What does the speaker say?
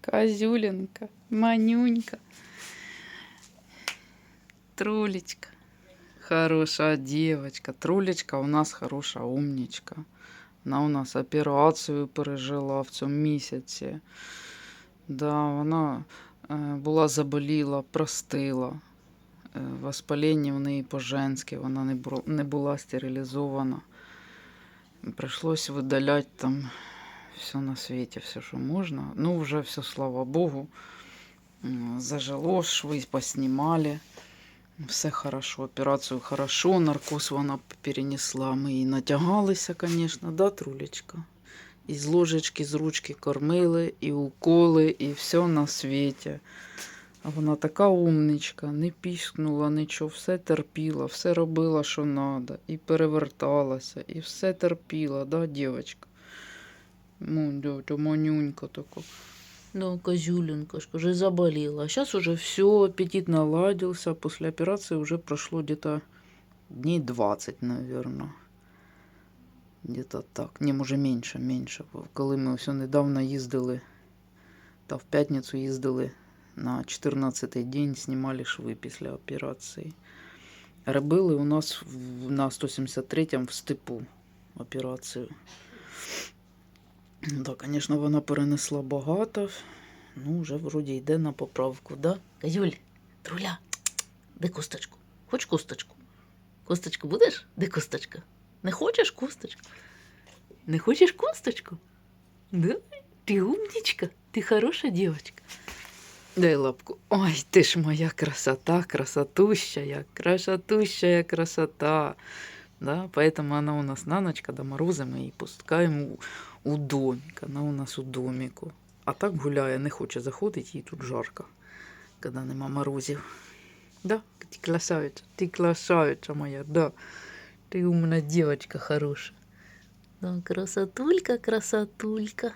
Козюленька, манюнька. Трулечка. Хорошая девочка. Трулечка у нас хороша умнічка. Вона у нас операцію пережила в цьому місяці. Да, вона е, була заболіла, простила. Е, Воспаління в неї по-женськи, вона не, бу- не була стерилізована. Пришлось видаляти там все на світі, все, що можна. Ну, вже все, слава Богу. Зажило, шви поснімали. Все хорошо, операцію хорошо, наркоз вона перенесла. Ми її натягалися, звісно, да, трулечка? І з ложечки, з ручки кормили, і уколи, і все на світі. А вона така умничка, не піскнула нічого, все терпіла, все робила, що треба, і переверталася, і все терпіла, да, дівчинка? Ну, дядя, манюнька така. Да, козюленька, ж, уже заболела. А сейчас уже все, аппетит наладился. После операции уже прошло где-то дней 20, наверное. Где-то так. Не, може менше. Бо Коли ми все недавно їздили, та в п'ятницю їздили на 14-й день, знімали шви після операції. Робили у нас на 173-м в степу операцію. Да, звісно, вона перенесла багато. Ну, вже вроді йде на поправку, да? Каюль, труля, де косточку? Хоч косточку? Косточку будеш? Де косточка? Не хочеш косточку? Не хочеш косточку? Да? Ти умничка, ти хороша дівчинка. Дай лапку. Ой, ти ж моя красота, красотущая, красотущая красота. Да, поэтому она у нас на ночь, когда морозы, мы її пускаємо у, у домик. Вона у нас у домику. А так гуляє, не хоче заходити, їй тут жарко, коли нема морозів. Да, ти красавиця, ти красавиця моя, да. Ти умна дівчинка хороша. Да, красотулька, красотулька.